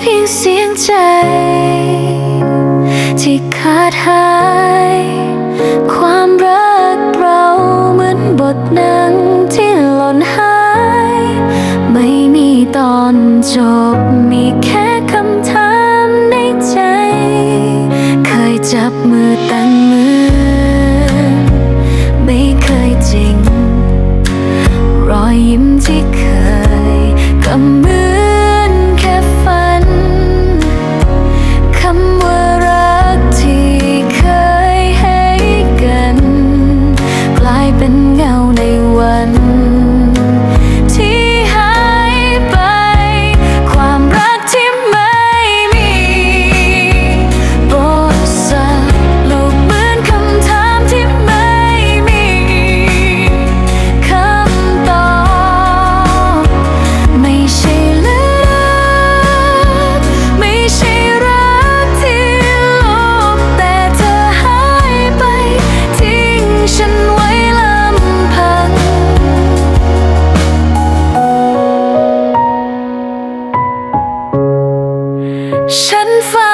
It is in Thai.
เพียงเสียงใจ ที่ขาดหาย ความรักเราเหมือนบทหนังที่หล่นหาย ไม่มีตอนจบมีแค่คำถามในใจ เคยจับมือตั้ง 身份。